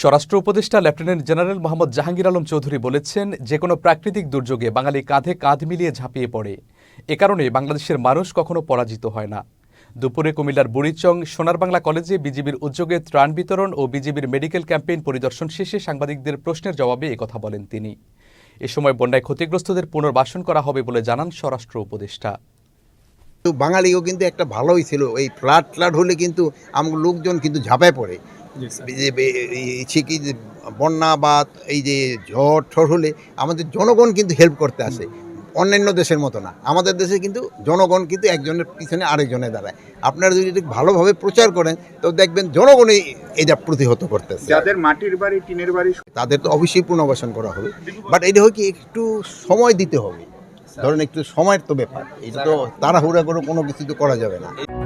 স্বরাষ্ট্র উপদেষ্টা lieutenant general Mohammad Jahangir Alam Chowdhury বলেছেন যে কোনো প্রাকৃতিক দুর্যোগে বাঙালি কাঁধে কাঁধ মিলিয়ে ঝাঁপিয়ে পড়ে। এ কারণে বাংলাদেশের মানুষ কখনো পরাজিত হয় না। দুপুরে কুমিল্লার বুড়িচং সোনার বাংলা কলেজে বিজিবির উদ্যোগে ত্রাণ বিতরণ ও বিজিবির মেডিকেল ক্যাম্পেইন পরিদর্শন শেষে সাংবাদিকদের প্রশ্নের জবাবে একথা বলেন তিনি। এ সময় বন্যায় ক্ষতিগ্রস্তদের পুনর্বাসন করা হবে বলে জানান স্বরাষ্ট্র উপদেষ্টা। বাঙালিও কিন্তু একটা ভালোই ছিল, এই ফ্লাড ফ্লাড হলে কিন্তু আমার লোকজন কিন্তু ঝাঁপায় পড়ে। যে বে- কি যে বন্যা বা এই যে ঝড় ঠড় হলে আমাদের জনগণ কিন্তু হেল্প করতে আসে। অন্যান্য দেশের মতো না। আমাদের দেশে কিন্তু জনগণ কিন্তু একজনের পিছনে আরেকজনে দাঁড়ায়। আপনারা যদি ভালোভাবে প্রচার করেন তো দেখবেন জনগণই এটা প্রতিহত করতেছে। যাদের মাটির বাড়ি টিনের বাড়ি তাদের তো অবশ্যই পুনর্বাসন করা হবে। বাট এটা হয় কি একটু সময় দিতে হবে। ধরেন একটু সময়ের তো ব্যাপার। এটা তো তাড়াহুড়া করে কোনো কিছু তো করা যাবে না।